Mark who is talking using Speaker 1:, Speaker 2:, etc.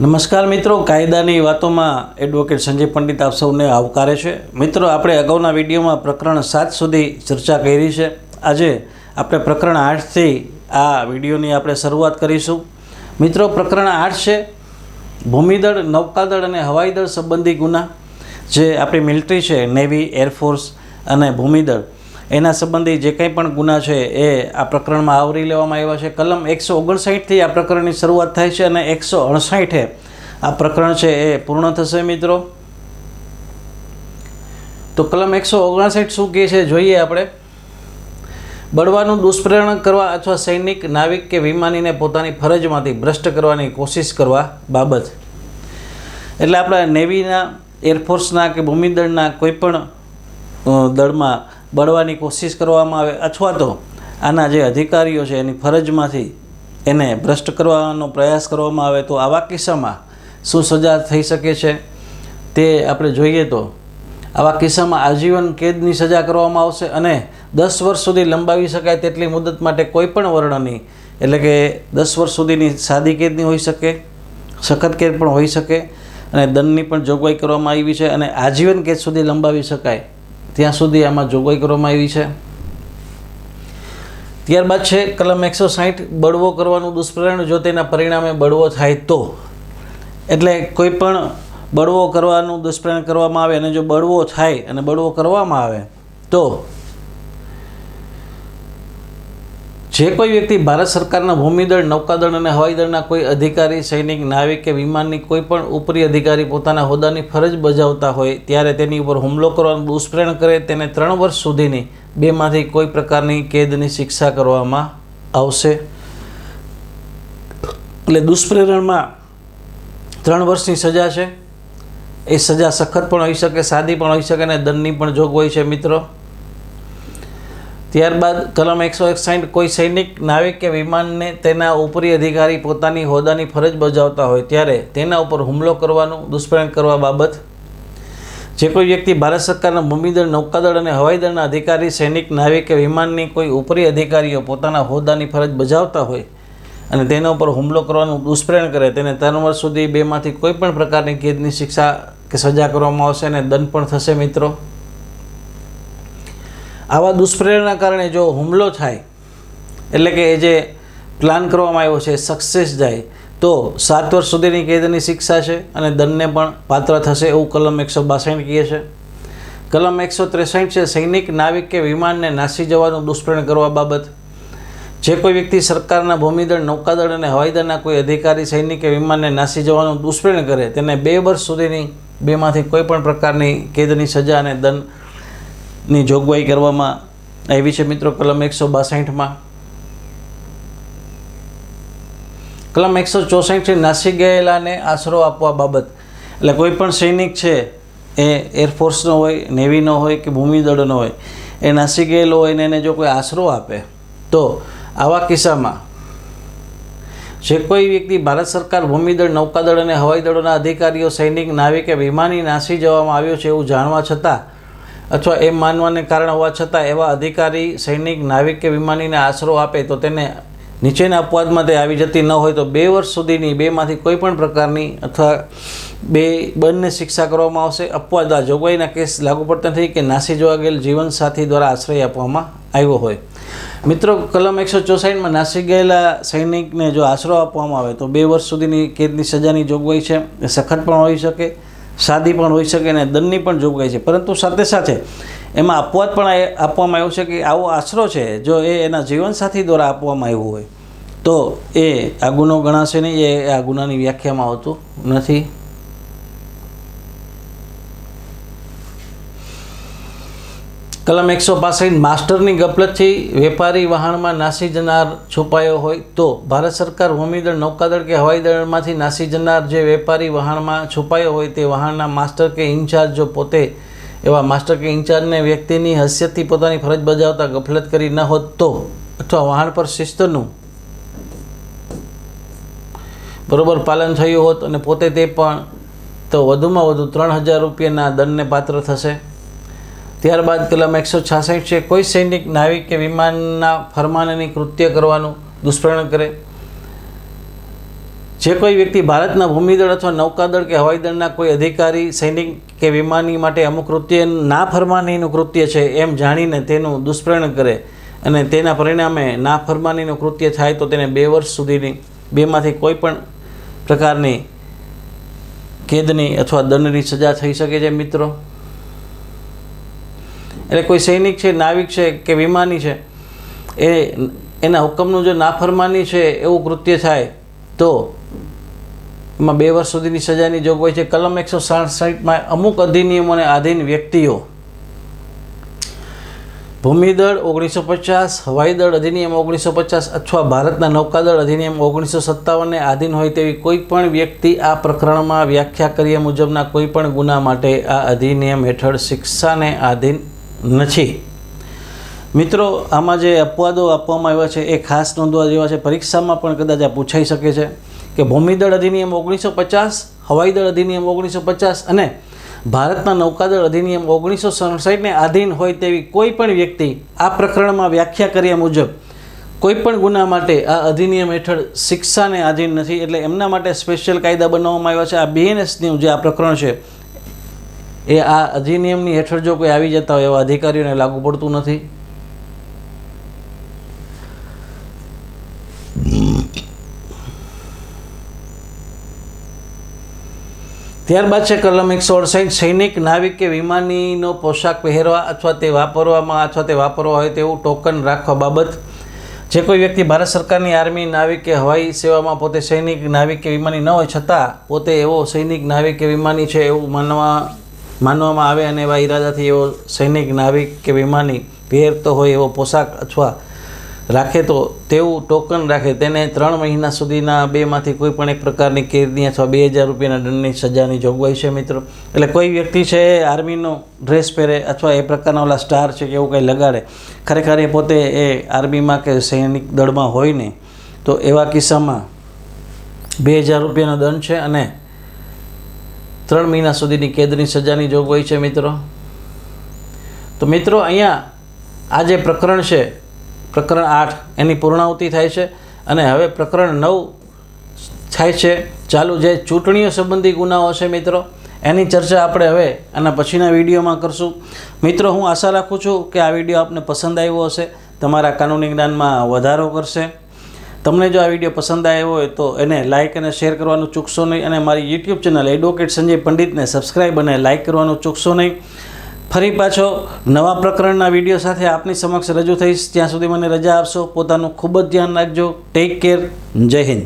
Speaker 1: નમસ્કાર મિત્રો, કાયદાની વાતોમાં એડવોકેટ સંજય પંડિત આપ સૌને આવકારે છે. મિત્રો, આપણે અગાઉના વિડીયોમાં પ્રકરણ સાત સુધી ચર્ચા કરી છે. આજે આપણે પ્રકરણ આઠથી આ વિડીયોની આપણે શરૂઆત કરીશું. મિત્રો, પ્રકરણ આઠ છે, ભૂમિદળ, નૌકાદળ અને હવાઈદળ સંબંધી ગુના, જે આપણી મિલિટરી છે નેવી એરફોર્સ અને ભૂમિદળ. એના સંબંધી જે કંઈ પણ ગુના છે એ આ પ્રકરણમાં આવરી લેવામાં આવ્યા છે. કલમ એકસો ઓગણસાઠથી આ પ્રકરણની શરૂઆત થાય છે અને એકસો અણસાઠે આ પ્રકરણ છે એ પૂર્ણ થશે મિત્રો. તો કલમ એકસો ઓગણસાઠ શું કહે છે? જોઈએ આપણે. બળવાનું દુષ્પ્રેરણ કરવા અથવા સૈનિક, નાવિક કે વિમાનીને પોતાની ફરજમાંથી ભ્રષ્ટ કરવાની કોશિશ કરવા બાબત. એટલે આપણા નેવીના એરફોર્સના કે ભૂમિદળના કોઈ પણ દળમાં બળવાની કોશિશ કરવામાં આવે અથવા તો આના જે અધિકારીઓ છે એની ફરજમાંથી એને ભ્રષ્ટ કરવાનો પ્રયાસ કરવામાં આવે તો આવા કિસ્સામાં શું સજા થઈ શકે છે તે આપણે જોઈએ તો આવા કિસ્સામાં આજીવન કેદની સજા કરવામાં આવશે અને દસ વર્ષ સુધી લંબાવી શકાય તેટલી મુદત માટે કોઈ પણ વર્ણની, એટલે કે દસ વર્ષ સુધીની સાદી કેદની હોઈ શકે, સખત કેદ પણ હોઈ શકે અને દંડની પણ જોગવાઈ કરવામાં આવી છે અને આજીવન કેદ સુધી લંબાવી શકાય ત્યાં સુધી આમાં જોગવાઈ કરવામાં આવી છે. ત્યારબાદ છે કલમ એકસો સાહીઠ, બળવો કરવાનું દુષ્પરિણામ જો તેના પરિણામે બળવો થાય તો. એટલે કોઈ પણ બળવો કરવાનું દુષ્પરિણામ કરવામાં આવે અને જો બળવો થાય અને બળવો કરવામાં આવે તો જે કોઈ વ્યક્તિ ભારત સરકારના ભૂમિદળ, નૌકાદળ અને હવાઈદળના કોઈ અધિકારી, સૈનિક, નાવિક કે વિમાનની કોઈ પણ ઉપરી અધિકારી પોતાના હોદ્દાની ફરજ બજાવતા હોય ત્યારે તેની ઉપર હુમલો કરવાનું દુષ્પ્રેરણ કરે તેને ત્રણ વર્ષ સુધીની બેમાંથી કોઈ પ્રકારની કેદની શિક્ષા કરવામાં આવશે. એટલે દુષ્પ્રેરણમાં ત્રણ વર્ષની સજા છે. એ સજા સખત પણ હોઈ શકે, સાદી પણ હોઈ શકે અને દંડની પણ જોગવાઈ છે, મિત્રો. ત્યારબાદ કલમ એકસો એકસાઠ, કોઈ સૈનિક, નાવિક કે વિમાનને તેના ઉપરી અધિકારી પોતાની હોદ્દાની ફરજ બજાવતા હોય ત્યારે તેના ઉપર હુમલો કરવાનું દુષ્પ્રેરણ કરવા બાબત. જે કોઈ વ્યક્તિ ભારત સરકારના ભૂમિદળ, નૌકાદળ અને હવાઈદળના અધિકારી, સૈનિક, નાવિક કે વિમાનની કોઈ ઉપરી અધિકારીઓ પોતાના હોદ્દાની ફરજ બજાવતા હોય અને તેના ઉપર હુમલો કરવાનું દુષ્પ્રેરણ કરે, તેને ત્રણ વર્ષ સુધી બેમાંથી કોઈ પણ પ્રકારની કેદની શિક્ષા કે સજા કરવામાં આવશે અને દંડ પણ થશે મિત્રો. આવા દુષ્પ્રેરણના કારણે જો હુમલો થાય, એટલે કે એ જે પ્લાન કરવામાં આવ્યો છે સક્સેસ જાય, તો સાત વર્ષ સુધીની કેદની શિક્ષા છે અને દંડને પણ પાત્ર થશે એવું કલમ એકસો બાસઠ કહે છે. કલમ એકસો ત્રેસઠ છે, સૈનિક, નાવિક કે વિમાનને નાસી જવાનું દુષ્પ્રેરણ કરવા બાબત. જે કોઈ વ્યક્તિ સરકારના ભૂમિદળ, નૌકાદળ અને હવાઈદળના કોઈ અધિકારી સૈનિક કે વિમાનને નાસી જવાનું દુષ્પ્રેરણ કરે, તેને બે વર્ષ સુધીની, બેમાંથી કોઈ પણ પ્રકારની કેદની સજા અને દંડ ની જોગવાઈ કરવામાં આવી છે મિત્રો કલમ એકસો બાસઠમાં. કલમ એકસો ચોસઠ છે નાસી ગયેલાને આશરો આપવા બાબત. એટલે કોઈ પણ સૈનિક છે, એ એરફોર્સનો હોય નેવીનો હોય કે ભૂમિદળનો હોય, એ નાસી ગયેલો હોય ને એને જો કોઈ આશરો આપે, તો આવા કિસ્સામાં જે કોઈ વ્યક્તિ ભારત સરકાર ભૂમિદળ નૌકાદળ અને હવાઈદળોના અધિકારીઓ, સૈનિક, નાવિક કે વિમાની નાસી જવામાં આવ્યો છે એવું જાણવા છતાં અથવા એમ માનવાને કારણે હોવા છતાં એવા અધિકારી, સૈનિક, નાવિક કે વિમાનીને આશરો આપે તો તેને નીચેના અપવાદમાં તે આવી જતી ન હોય તો બે વર્ષ સુધીની બેમાંથી કોઈ પણ પ્રકારની અથવા બે બંને શિક્ષા કરવામાં આવશે. અપવાદ આ જોગવાઈના કેસ લાગુ પડતા નથી કે નાસી જોવા ગયેલ જીવનસાથી દ્વારા આશ્રય આપવામાં આવ્યો હોય. મિત્રો, કલમ એકસો ચોસાઠમાં નાસી ગયેલા સૈનિકને જો આશરો આપવામાં આવે તો બે વર્ષ સુધીની કેદની સજાની જોગવાઈ છે. એ સખત પણ હોઈ શકે. સાદી પણ હોઈ શકે અને દંડની પણ જોગવાઈ છે. પરંતુ સાથે સાથે એમાં અપવાદ પણ આપવામાં આવ્યો છે કે આવો આશરો છે, જો એ એના જીવનસાથી દ્વારા આપવામાં આવ્યો હોય, તો એ આ ગુનો ગણાશે નહીં, એ આ ગુનાની વ્યાખ્યામાં આવતું નથી. કલમ એકસો પાસઠ માસ્ટરની ગફલતથી વેપારી વહાણમાં નાસી જનાર છુપાયો હોય તો ભારત સરકાર ભૂમિદળ નૌકાદળ કે હવાઈદળમાંથી નાસી જનાર જે વેપારી વહાણમાં છુપાયો હોય તે વહાણના માસ્ટર કે ઇન્ચાર્જ જો પોતે એવા માસ્ટર કે ઇન્ચાર્જને વ્યક્તિની હૈસિયતથી પોતાની ફરજ બજાવતા ગફલત કરી ન હોત તો અથવા વહાણ પર શિસ્તનું બરોબર પાલન થયું હોત અને પોતે તે પણ તો વધુમાં વધુ ત્રણ હજાર રૂપિયાના દંડને પાત્ર થશે. ત્યારબાદ કલમ એકસો છાસઠ છે, કોઈ સૈનિક નાવિક કે વિમાનના ફરમાનની કૃત્ય કરવાનું દુષ્પ્રેરણ કરે? જે કોઈ વ્યક્તિ ભારતના ભૂમિદળ અથવા નૌકાદળ કે હવાઈદળના કોઈ અધિકારી, સૈનિક કે વિમાની માટે અમુક કૃત્ય, ના ફરમાનીનું કૃત્ય છે, એમ જાણીને તેનું દુષ્પ્રેરણ કરે અને તેના પરિણામે ના ફરમાનીનું કૃત્ય થાય તો તેને બે વર્ષ સુધીની, બેમાંથી કોઈ પણ પ્રકારની કેદની અથવા દંડની સજા થઈ શકે છે. મિત્રો એટલે કોઈ સૈનિક છે, નાવિક છે કે વિમાની છે, એ એના હુકમનું જો નાફરમાની છે એવું કૃત્ય થાય, તો એમાં બે વર્ષ સુધીની સજાની જોગવાઈ છે. કલમ એકસો સાઠમાં અમુક અધિનિયમોને આધીન વ્યક્તિઓ ભૂમિદળ ઓગણીસો પચાસ, હવાઈદળ અધિનિયમ ઓગણીસો પચાસ અથવા ભારતના નૌકાદળ અધિનિયમ ઓગણીસો સત્તાવનને આધીન હોય તેવી કોઈ પણ વ્યક્તિ આ પ્રકરણમાં વ્યાખ્યા કર્યા મુજબના કોઈ પણ ગુના માટે આ અધિનિયમ હેઠળ શિક્ષાને આધીન નથી. મિત્રો, આમાં જે અપવાદો આપવામાં આવ્યા છે, એ ખાસ નોંધવા જેવા છે. પરીક્ષામાં પણ કદાચ આ પૂછાઈ શકે છે કે ભૂમિદળ અધિનિયમ ઓગણીસો પચાસ હવાઈદળ અધિનિયમ ઓગણીસો પચાસ અને ભારતના નૌકાદળ અધિનિયમ ઓગણીસો સડસઠને આધીન હોય તેવી કોઈ પણ વ્યક્તિ આ પ્રકરણમાં વ્યાખ્યા કર્યા મુજબ કોઈ પણ ગુના માટે આ અધિનિયમ હેઠળ શિક્ષાને આધીન નથી. એટલે એમના માટે સ્પેશિયલ કાયદા બનાવવામાં આવ્યા છે. આ બીએનએસનું જે આ પ્રકરણ છે એ આ અધિનિયમની હેઠળ જો કોઈ આવી જતા હોય એવા અધિકારીઓને લાગુ પડતું નથી? ત્યારબાદ છે કલમ એકસો અડસઠ, સૈનિક નાવિક કે વિમાનીનો પોશાક પહેરવા અથવા તે વાપરવામાં અથવા તે વાપરવા હોય તેવું ટોકન રાખવા બાબત. જે કોઈ વ્યક્તિ ભારત સરકારની આર્મી નાવિક કે હવાઈ સેવામાં પોતે સૈનિક, નાવિક કે વિમાની ન હોય છતાં પોતે એવો સૈનિક, નાવિક કે વિમાની છે એવું માનવા માનવામાં આવે અને એવા ઈરાદાથી એવો સૈનિક, નાવિક કે વિમાની પહેરતો હોય એવો પોશાક અથવા રાખે તો તેવું ટોકન રાખે. તેને ત્રણ મહિના સુધીના બેમાંથી કોઈ પણ એક પ્રકારની કેદની અથવા બે હજાર રૂપિયાના દંડની સજાની જોગવાઈ છે મિત્રો. એટલે કોઈ વ્યક્તિ છે આર્મીનો ડ્રેસ પહેરે અથવા એ પ્રકારના ઓલા સ્ટાર છે કે એવું કંઈ લગાડે, ખરેખર એ પોતે એ આર્મીમાં કે સૈનિક દળમાં હોય ને, તો એવા કિસ્સામાં બે હજાર રૂપિયાનો દંડ છે અને ત્રણ મહિના સુધીની કેદની સજાની જોગવાઈ છે મિત્રો? તો મિત્રો, અહીંયા આ જે પ્રકરણ છે, પ્રકરણ આઠ, એની પૂર્ણાહુતિ થાય છે અને હવે પ્રકરણ નવ થાય છે. ચાલુ જે ચૂંટણીઓ સંબંધી ગુનાઓ છે મિત્રો, એની ચર્ચા આપણે હવે આના પછીના વિડીયોમાં કરશું. મિત્રો, હું આશા રાખું છું કે આ વીડિયો આપને પસંદ આવ્યો હશે. તમારા કાનૂની જ્ઞાનમાં વધારો કરશે. તમને જો આ વીડિયો પસંદ આવ્યો હોય તો એને લાઇક અને શેર કરવાનું ચૂકશો નહીં અને મારી યુટ્યુબ ચેનલ એડવોકેટ સંજય પંડિતને સબસ્ક્રાઈબ અને લાઇક કરવાનું ચૂકશો નહીં. ફરી પાછો નવા પ્રકરણના વીડિયો સાથે આપની સમક્ષ રજૂ થઈશ. ત્યાં સુધી મને રજા આપશો. પોતાનું ખૂબ જ ધ્યાન રાખજો. ટેક કેર જય હિન્દ.